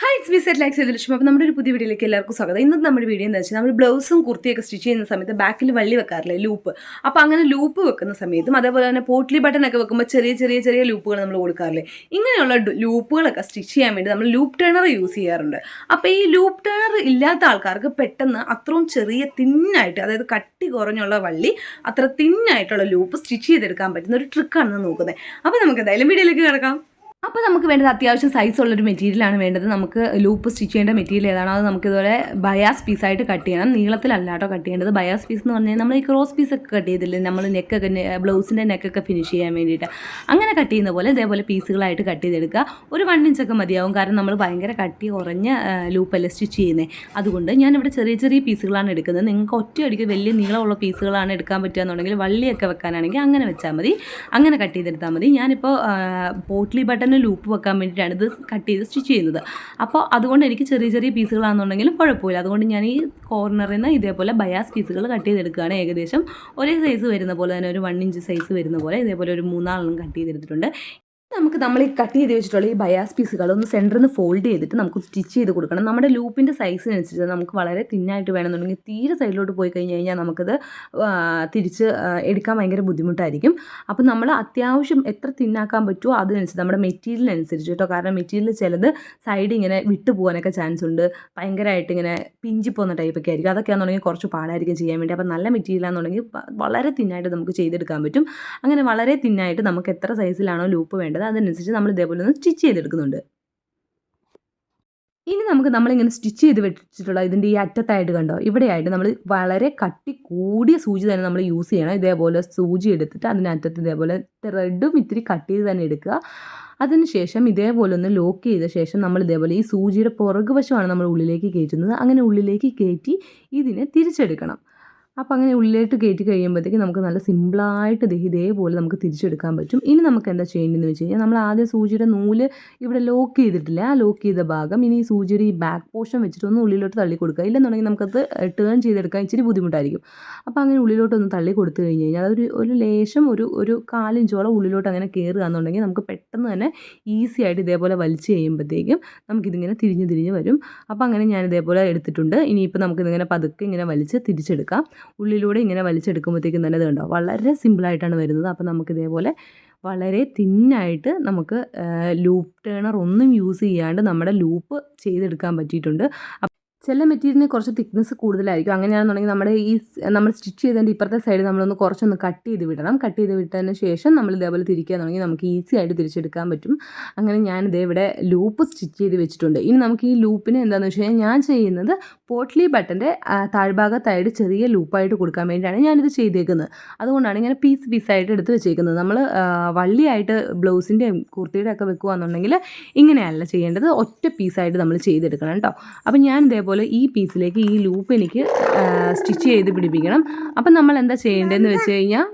Hi it's me set likes Lakshmi അപ്പോൾ നമ്മുടെ ഒരു പുതിയ വീഡിയോയിലേക്ക് എല്ലാവർക്കും സ്വാഗതം. ഇന്നത്തെ നമ്മുടെ വീഡിയോ എന്താ വെച്ചാൽ നമ്മൾ ബ്ലൗസും കുർത്തിയൊക്കെ സ്റ്റിച്ച് ചെയ്യുന്ന സമയത്ത് ബാക്കിൽ വള്ളി വെക്കാറില്ലേ ലൂപ്പ് അപ്പോൾ അങ്ങനെ ലൂപ്പ് വെക്കുന്ന സമയത്തും അതേപോലെ തന്നെ പോട്ട്ലി ബട്ടൺ ഒക്കെ വെക്കുമ്പോൾ ചെറിയ ചെറിയ ചെറിയ ലൂപ്പുകൾ നമ്മൾ കൊടുക്കാറില്ലേ. ഇങ്ങനെയുള്ള ലൂപ്പുകളൊക്കെ സ്റ്റിച്ച് ചെയ്യാൻ വേണ്ടി നമ്മൾ ലൂപ്പ് ടേണർ യൂസ് ചെയ്യാറുണ്ട്. അപ്പോൾ ഈ ലൂപ്പ് ടേണർ ഇല്ലാത്ത ആൾക്കാർക്ക് പെട്ടെന്ന് അത്രയും ചെറിയ തിന്നായിട്ട് അതായത് കട്ടി കുറഞ്ഞുള്ള വള്ളി അത്ര തിന്നായിട്ടുള്ള ലൂപ്പ് സ്റ്റിച്ച് ചെയ്തെടുക്കാൻ പറ്റുന്ന ഒരു ട്രിക്കാണ് നോക്കുന്നത് അപ്പോൾ നമുക്ക് എന്തായാലും വീഡിയോയിലേക്ക് കിടക്കാം. അപ്പോൾ നമുക്ക് വേണ്ടത് അത്യാവശ്യം സൈസ് ഉള്ളൊരു മെറ്റീരിയലാണ് വേണ്ടത്. നമുക്ക് ലൂപ്പ് സ്റ്റിച്ച് ചെയ്യേണ്ട മെറ്റീരിയൽ ഏതാണോ അത് നമുക്ക് ഇതുപോലെ ബയാസ് പീസായിട്ട് കട്ട് ചെയ്യണം. നീളത്തിലല്ല കേട്ടോ കട്ട് ചെയ്യേണ്ടത്. ബയാസ് പീസ് എന്ന് പറഞ്ഞാൽ നമ്മൾ ഈ ക്രോസ് പീസൊക്കെ കട്ട് ചെയ്തില്ലേ? നമ്മൾ നെക്കൊക്കെ ബ്ലൗസിന്റെ നെക്കൊക്കെ ഫിനിഷ് ചെയ്യാൻ വേണ്ടിയിട്ട്. അങ്ങനെ കട്ട് ചെയ്യുന്ന പോലെ ഇതേപോലെ പീസുകളായിട്ട് കട്ട് ചെയ്തെടുക്കുക. ഒരു വൺ ഇഞ്ചൊക്കെ മതിയാവും. കാരണം നമ്മൾ ഭയങ്കര കട്ടി കുറഞ്ഞ ലൂപ്പല്ല സ്റ്റിച്ച് ചെയ്യുന്നത് അതുകൊണ്ട് ഞാനിവിടെ ചെറിയ ചെറിയ പീസുകളാണ് എടുക്കുന്നത്. നിങ്ങൾക്ക് ഒറ്റയടിക്ക് വലിയ നീളമുള്ള പീസുകളാണ് എടുക്കാൻ പറ്റുക എന്നുണ്ടെങ്കിൽ വള്ളിയൊക്കെ വെക്കാനാണെങ്കിൽ അങ്ങനെ വെച്ചാൽ മതി. അങ്ങനെ കട്ട് ചെയ്തെടുത്താൽ മതി. ഞാനിപ്പോൾ പോട്ട്ലി ബട്ടൺ ലൂപ്പ് വെക്കാൻ വേണ്ടിയിട്ടാണ് ഇത് കട്ട് ചെയ്ത് സ്റ്റിച്ച് ചെയ്യുന്നത്. അപ്പോൾ അതുകൊണ്ട് എനിക്ക് ചെറിയ ചെറിയ പീസുകളാണെന്നുണ്ടെങ്കിലും കുഴപ്പമില്ല. അതുകൊണ്ട് ഞാൻ ഈ കോർണറിൽ നിന്ന് ഇതേപോലെ ബയാസ് പീസുകൾ കട്ട് ചെയ്തെടുക്കുകയാണ് ഏകദേശം. ഒരേ സൈസ് വരുന്ന പോലെ തന്നെ ഒരു വൺ ഇഞ്ച് സൈസ് വരുന്ന പോലെ ഇതേപോലെ ഒരു മൂന്നാളെണ്ണം കട്ട് ചെയ്തെടുത്തിട്ടുണ്ട്. നമുക്ക് നമ്മൾ ഈ കട്ട് ചെയ്ത് വെച്ചിട്ടുള്ള ഈ ബയാസ് പീസുകൾ ഒന്ന് സെന്ററിൽ നിന്ന് ഫോൾഡ് ചെയ്തിട്ട് നമുക്ക് സ്റ്റിച്ച് ചെയ്ത് കൊടുക്കണം. നമ്മുടെ ലൂപ്പിന്റെ സൈസിനനുസരിച്ച് നമുക്ക് വളരെ തിന്നായിട്ട് വേണമെന്നുണ്ടെങ്കിൽ തീരെ സൈഡിലോട്ട് പോയി കഴിഞ്ഞ് കഴിഞ്ഞാൽ നമുക്കത് തിരിച്ച് എടുക്കാൻ ഭയങ്കര ബുദ്ധിമുട്ടായിരിക്കും. അപ്പോൾ നമ്മൾ അത്യാവശ്യം എത്ര തിന്നാക്കാൻ പറ്റുമോ അതിനനുസരിച്ച് നമ്മുടെ മെറ്റീരിയലിനനുസരിച്ച് കേട്ടോ. കാരണം മെറ്റീരിയൽ ചിലത് സൈഡ് ഇങ്ങനെ വിട്ടു പോകാനൊക്കെ ചാൻസ് ഉണ്ട്. ഭയങ്കരമായിട്ട് ഇങ്ങനെ പിഞ്ചി പോകുന്ന ടൈപ്പൊക്കെ ആയിരിക്കും. അതൊക്കെയാണെന്നുണ്ടെങ്കിൽ കുറച്ച് പാടായിരിക്കും ചെയ്യാൻ വേണ്ടി. അപ്പോൾ നല്ല മെറ്റീരിയൽ ആണെന്നുണ്ടെങ്കിൽ വളരെ തിന്നായിട്ട് നമുക്ക് ചെയ്തെടുക്കാൻ പറ്റും. അങ്ങനെ വളരെ തിന്നായിട്ട് നമുക്ക് എത്ര സൈസിലാണോ ലൂപ്പ് വേണ്ടത് അതനുസരിച്ച് നമ്മൾ ഇതേപോലെ ഒന്ന് സ്റ്റിച്ച് ചെയ്തെടുക്കുന്നുണ്ട്. ഇനി നമുക്ക് നമ്മളിങ്ങനെ സ്റ്റിച്ച് ചെയ്ത് വെച്ചിട്ടുള്ള ഇതിന്റെ ഈ അറ്റത്തായിട്ട് കണ്ടോ? ഇവിടെയായിട്ട് നമ്മൾ വളരെ കട്ടി കൂടിയ സൂചി തന്നെ നമ്മൾ യൂസ് ചെയ്യണം. ഇതേപോലെ സൂചി എടുത്തിട്ട് അതിനറ്റത്ത് ഇതേപോലെ ത്രെഡും ഇത്തിരി കട്ട് ചെയ്ത് തന്നെ എടുക്കുക. അതിനുശേഷം ഇതേപോലെ ഒന്ന് ലോക്ക് ചെയ്ത ശേഷം നമ്മൾ ഇതേപോലെ ഈ സൂചിയുടെ പുറകുവശമാണ് നമ്മൾ ഉള്ളിലേക്ക് കയറ്റുന്നത്. അങ്ങനെ ഉള്ളിലേക്ക് കയറ്റി ഇതിനെ തിരിച്ചെടുക്കണം. അപ്പോൾ അങ്ങനെ ഉള്ളിലേട്ട് കയറ്റി കഴിയുമ്പോഴത്തേക്ക് നമുക്ക് നല്ല സിമ്പിളായിട്ട് ഇതേപോലെ നമുക്ക് തിരിച്ചെടുക്കാൻ പറ്റും. ഇനി നമുക്ക് എന്താ ചെയ്യേണ്ടതെന്ന് വെച്ച് കഴിഞ്ഞാൽ നമ്മൾ ആദ്യം സൂചിയുടെ നൂൽ ഇവിടെ ലോക്ക് ചെയ്തിട്ടില്ല. ആ ലോക്ക് ചെയ്ത ഭാഗം ഇനി സൂചിയുടെ ഈ ബാക്ക് പോർഷൻ വെച്ചിട്ട് ഒന്ന് ഉള്ളിലോട്ട് തള്ളി കൊടുക്കുക. ഇല്ലെന്നുണ്ടെങ്കിൽ നമുക്കത് ടേൺ ചെയ്തെടുക്കാൻ ഇച്ചിരി ബുദ്ധിമുട്ടായിരിക്കും. അപ്പോൾ അങ്ങനെ ഉള്ളിലോട്ടൊന്ന് തള്ളി കൊടുത്തു കഴിഞ്ഞ് കഴിഞ്ഞാൽ അതൊരു ഒരു ലേശം ഒരു ഒരു കാലിഞ്ചോളം ഉള്ളിലോട്ട് അങ്ങനെ കയറുക എന്നുണ്ടെങ്കിൽ നമുക്ക് പെട്ടെന്ന് തന്നെ ഈസി ആയിട്ട് ഇതേപോലെ വലിച്ച് കഴിയുമ്പോഴത്തേക്കും നമുക്കിതിങ്ങനെ തിരിഞ്ഞ് തിരിഞ്ഞ് വരും. അപ്പോൾ അങ്ങനെ ഞാൻ ഇതേപോലെ എടുത്തിട്ടുണ്ട്. ഇനിയിപ്പോൾ നമുക്കിതിങ്ങനെ പതുക്കെ ഇങ്ങനെ വലിച്ച് തിരിച്ചെടുക്കാം. ഉള്ളിലൂടെ ഇങ്ങനെ വലിച്ചെടുക്കുമ്പോഴത്തേക്കും തന്നെ ഇതുണ്ടോ? വളരെ സിമ്പിളായിട്ടാണ് വരുന്നത്. അപ്പോൾ നമുക്ക് ഇതേപോലെ വളരെ തിന്നായിട്ട് നമുക്ക് ലൂപ്പ് ടേണർ ഒന്നും യൂസ് ചെയ്യാണ്ട് നമ്മുടെ ലൂപ്പ് ചെയ്തെടുക്കാൻ പറ്റിയിട്ടുണ്ട്. ചില മെറ്റീരിയലിന് കുറച്ച് തിക്നെസ് കൂടുതലായിരിക്കും. അങ്ങനെയാണെന്നുണ്ടെങ്കിൽ നമ്മുടെ ഈ നമ്മൾ സ്റ്റിച്ച് ചെയ്തതിന്റെ ഇപ്പുറത്തെ സൈഡ് നമ്മളൊന്ന് കുറച്ചൊന്ന് കട്ട് ചെയ്ത് വിടണം. കട്ട് ചെയ്ത് വിട്ടതിന് ശേഷം നമ്മൾ ഇതേപോലെ തിരിക്കുകയാണെന്നുണ്ടെങ്കിൽ നമുക്ക് ഈസി ആയിട്ട് തിരിച്ചെടുക്കാൻ പറ്റും. അങ്ങനെ ഞാനിതേ ഇവിടെ ലൂപ്പ് സ്റ്റിച്ച് ചെയ്ത് വെച്ചിട്ടുണ്ട്. ഇനി നമുക്ക് ഈ ലൂപ്പിന് എന്താണെന്ന് വെച്ച് കഴിഞ്ഞാൽ ഞാൻ ചെയ്യുന്നത് പോട്ട്ലി ബട്ടന്റെ താഴ്ഭാഗത്തായിട്ട് ചെറിയ ലൂപ്പായിട്ട് കൊടുക്കാൻ വേണ്ടിയിട്ടാണ് ഞാനിത് ചെയ്തേക്കുന്നത്. അതുകൊണ്ടാണ് ഇങ്ങനെ പീസ് പീസായിട്ട് എടുത്ത് വെച്ചേക്കുന്നത്. നമ്മൾ വള്ളിയായിട്ട് ബ്ലൗസിന്റെയും കുർത്തിയുടെ ഒക്കെ വെക്കുകയാണെന്നുണ്ടെങ്കിൽ ഇങ്ങനെയല്ല ചെയ്യേണ്ടത്. ഒറ്റ പീസായിട്ട് നമ്മൾ ചെയ്തെടുക്കണം കേട്ടോ. അപ്പം ഞാൻ ഇതേപോലെ ഈ പീസിലേക്ക് ഈ ലൂപ്പ് എനിക്ക് സ്റ്റിച്ച് ചെയ്ത് പിടിപ്പിക്കണം. അപ്പം നമ്മൾ എന്താ ചെയ്യേണ്ടതെന്ന് വെച്ച് കഴിഞ്ഞാൽ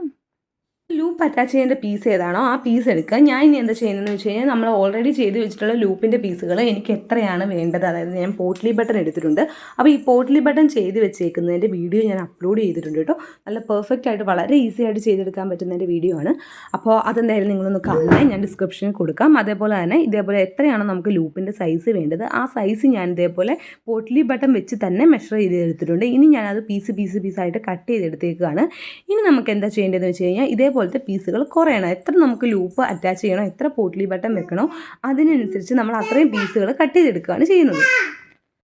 ലൂപ്പ് അറ്റാച്ച് ചെയ്യേണ്ട പീസ് ഏതാണോ ആ പീസ് എടുക്കുക. ഞാൻ ഇനി എന്താ ചെയ്യുന്നതെന്ന് വെച്ച് കഴിഞ്ഞാൽ നമ്മൾ ഓൾറെഡി ചെയ്ത് വെച്ചിട്ടുള്ള ലൂപ്പിന്റെ പീസുകൾ എനിക്ക് എത്രയാണ് വേണ്ടത്? അതായത് ഞാൻ പോർട്ട്ലി ബട്ടൺ എടുത്തിട്ടുണ്ട്. അപ്പോൾ ഈ പോർട്ട്ലി ബട്ടൺ ചെയ്ത് വെച്ചേക്കുന്നതിന്റെ വീഡിയോ ഞാൻ അപ്ലോഡ് ചെയ്തിട്ടുണ്ട് കേട്ടോ. നല്ല പെർഫെക്റ്റ് ആയിട്ട് വളരെ ഈസി ആയിട്ട് ചെയ്തെടുക്കാൻ പറ്റുന്നതിന്റെ വീഡിയോ ആണ്. അപ്പോൾ അതെന്തായാലും നിങ്ങളൊന്ന് കാണാൻ ഞാൻ ഡിസ്ക്രിപ്ഷനിൽ കൊടുക്കാം. അതേപോലെ തന്നെ ഇതേപോലെ എത്രയാണ് നമുക്ക് ലൂപ്പിന്റെ സൈസ് വേണ്ടത് ആ സൈസ് ഞാൻ ഇതേപോലെ പോർട്ട്ലി ബട്ടൺ വെച്ച് തന്നെ മെഷർ ചെയ്ത് എടുത്തിട്ടുണ്ട് ഇനി ഞാനത് പീസ് പീസ് പീസായിട്ട് കട്ട് ചെയ്തെടുത്തേക്കാണ്. ഇനി നമുക്ക് എന്താ ചെയ്യേണ്ടതെന്ന് വെച്ച് കഴിഞ്ഞാൽ ഇതേപോലത്തെ പീസുകൾ കുറയണം. എത്ര നമുക്ക് ലൂപ്പ് അറ്റാച്ച് ചെയ്യണോ എത്ര പോട്ട്ലി ബട്ടൺ വെക്കണോ അതിനനുസരിച്ച് നമ്മൾ അത്രയും പീസുകൾ കട്ട് ചെയ്തെടുക്കുകയാണ് ചെയ്യുന്നത്.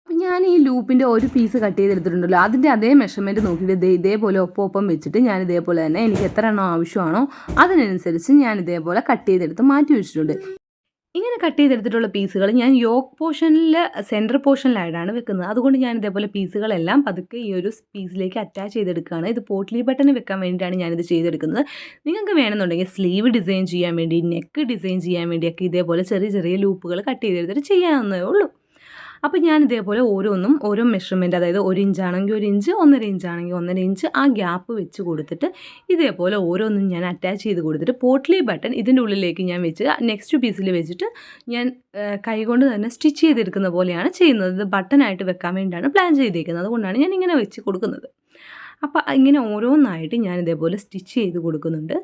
ഞാൻ ഈ ലൂപ്പിന്റെ ഒരു പീസ് കട്ട് ചെയ്തെടുത്തിട്ടുണ്ടല്ലോ. അതിന്റെ അതേ മെഷർമെന്റ് നോക്കിയിട്ട് ഇതേ ഇതേപോലെ ഒപ്പം ഒപ്പം വെച്ചിട്ട് ഞാൻ ഇതേപോലെ തന്നെ എനിക്ക് എത്ര എണ്ണം ആവശ്യമാണോ അതിനനുസരിച്ച് ഞാൻ ഇതേപോലെ കട്ട് ചെയ്തെടുത്ത് മാറ്റി വെച്ചിട്ടുണ്ട്. ഇങ്ങനെ കട്ട് ചെയ്തെടുത്തിട്ടുള്ള പീസുകൾ ഞാൻ യോക്ക് പോർഷനിൽ സെന്റർ പോർഷനിലായിട്ടാണ് വെക്കുന്നത്. അതുകൊണ്ട് ഞാൻ ഇതേപോലെ പീസുകളെല്ലാം പതുക്കെ ഈ ഒരു പീസിലേക്ക് അറ്റാച്ച് ചെയ്തെടുക്കുകയാണ്. ഇത് പോട്ട്ലി ബട്ടൺ വെക്കാൻ വേണ്ടിയിട്ടാണ് ഞാനിത് ചെയ്തെടുക്കുന്നത്. നിങ്ങൾക്ക് വേണമെന്നുണ്ടെങ്കിൽ സ്ലീവ് ഡിസൈൻ ചെയ്യാൻ വേണ്ടി നെക്ക് ഡിസൈൻ ചെയ്യാൻ വേണ്ടിയൊക്കെ ഇതേപോലെ ചെറിയ ചെറിയ ലൂപ്പുകൾ കട്ട് ചെയ്തെടുത്തിട്ട് ചെയ്യാവുന്നതേ ഉള്ളൂ. അപ്പോൾ ഞാൻ ഇതേപോലെ ഓരോന്നും ഓരോ മെഷർമെന്റ് അതായത് ഒരു ഇഞ്ചാണെങ്കിൽ ഒരു ഇഞ്ച് ഒന്നര ഇഞ്ചാണെങ്കിൽ ഒന്നര ഇഞ്ച് ആ ഗ്യാപ്പ് വെച്ച് കൊടുത്തിട്ട് ഇതേപോലെ ഓരോന്നും ഞാൻ അറ്റാച്ച് ചെയ്ത് കൊടുത്തിട്ട് പോട്ട്ലി ബട്ടൺ ഇതിന്റെ ഉള്ളിലേക്ക് ഞാൻ വെച്ച് നെക്സ്റ്റ് പീസിൽ വെച്ചിട്ട് ഞാൻ കൈകൊണ്ട് തന്നെ സ്റ്റിച്ച് ചെയ്തെടുക്കുന്ന പോലെയാണ് ചെയ്യുന്നത്. ഇത് ബട്ടനായിട്ട് വെക്കാൻ വേണ്ടിയാണ് പ്ലാൻ ചെയ്തിരിക്കുന്നത് അതുകൊണ്ടാണ് ഞാൻ ഇങ്ങനെ വെച്ച് കൊടുക്കുന്നത്. അപ്പോൾ ഇങ്ങനെ ഓരോന്നായിട്ട് ഞാൻ ഇതേപോലെ സ്റ്റിച്ച് ചെയ്ത് കൊടുക്കുന്നുണ്ട്.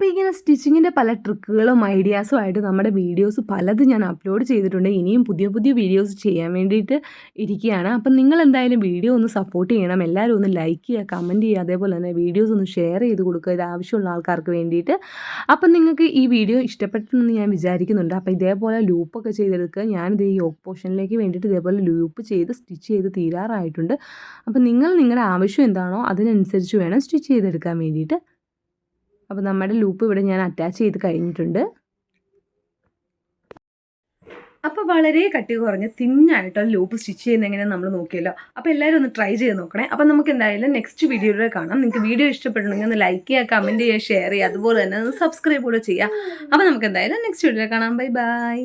അപ്പോൾ ഇങ്ങനെ സ്റ്റിച്ചിങ്ങിന്റെ പല ട്രിക്കുകളും ഐഡിയാസും ആയിട്ട് നമ്മുടെ വീഡിയോസ് പലതും ഞാൻ അപ്ലോഡ് ചെയ്തിട്ടുണ്ട്. ഇനിയും പുതിയ പുതിയ വീഡിയോസ് ചെയ്യാൻ വേണ്ടിയിട്ട് ഇരിക്കുകയാണ്. അപ്പം നിങ്ങൾ എന്തായാലും വീഡിയോ ഒന്ന് സപ്പോർട്ട് ചെയ്യണം. എല്ലാവരും ഒന്ന് ലൈക്ക് ചെയ്യുക കമന്റ് ചെയ്യുക അതേപോലെ തന്നെ വീഡിയോസ് ഒന്ന് ഷെയർ ചെയ്ത് കൊടുക്കുക ഇത് ആവശ്യമുള്ള ആൾക്കാർക്ക് വേണ്ടിയിട്ട്. അപ്പം നിങ്ങൾക്ക് ഈ വീഡിയോ ഇഷ്ടപ്പെട്ടെന്ന് ഞാൻ വിചാരിക്കുന്നുണ്ട്. അപ്പോൾ ഇതേപോലെ ലൂപ്പൊക്കെ ചെയ്തെടുക്കുക. ഞാനിത് ഈ യോക്ക് പോർഷനിലേക്ക് വേണ്ടിയിട്ട് ഇതേപോലെ ലൂപ്പ് ചെയ്ത് സ്റ്റിച്ച് ചെയ്ത് തീരാറായിട്ടുണ്ട്. അപ്പം നിങ്ങൾ നിങ്ങളുടെ ആവശ്യം എന്താണോ അതിനനുസരിച്ച് വേണം സ്റ്റിച്ച് ചെയ്തെടുക്കാൻ വേണ്ടിയിട്ട് അപ്പോൾ നമ്മുടെ ലൂപ്പ് ഇവിടെ ഞാൻ അറ്റാച്ച് ചെയ്ത് കഴിഞ്ഞിട്ടുണ്ട്. അപ്പോൾ വളരെ കട്ടി കുറഞ്ഞ് തിന്നായിട്ടുള്ള ലൂപ്പ് സ്റ്റിച്ച് ചെയ്യുന്ന എങ്ങനെ നമ്മൾ നോക്കിയല്ലോ. അപ്പോൾ എല്ലാവരും ഒന്ന് ട്രൈ ചെയ്ത് നോക്കണേ. അപ്പോൾ നമുക്ക് എന്തായാലും നെക്സ്റ്റ് വീഡിയോയിൽ കാണാം. നിങ്ങൾക്ക് വീഡിയോ ഇഷ്ടപ്പെടണമെങ്കിൽ ഒന്ന് ലൈക്ക് ചെയ്യുക കമന്റ് ചെയ്യുക ഷെയർ ചെയ്യുക അതുപോലെ തന്നെ ഒന്ന് സബ്സ്ക്രൈബ് കൂടെ ചെയ്യുക. അപ്പോൾ നമുക്ക് എന്തായാലും നെക്സ്റ്റ് വീഡിയോയിൽ കാണാം. Bye bye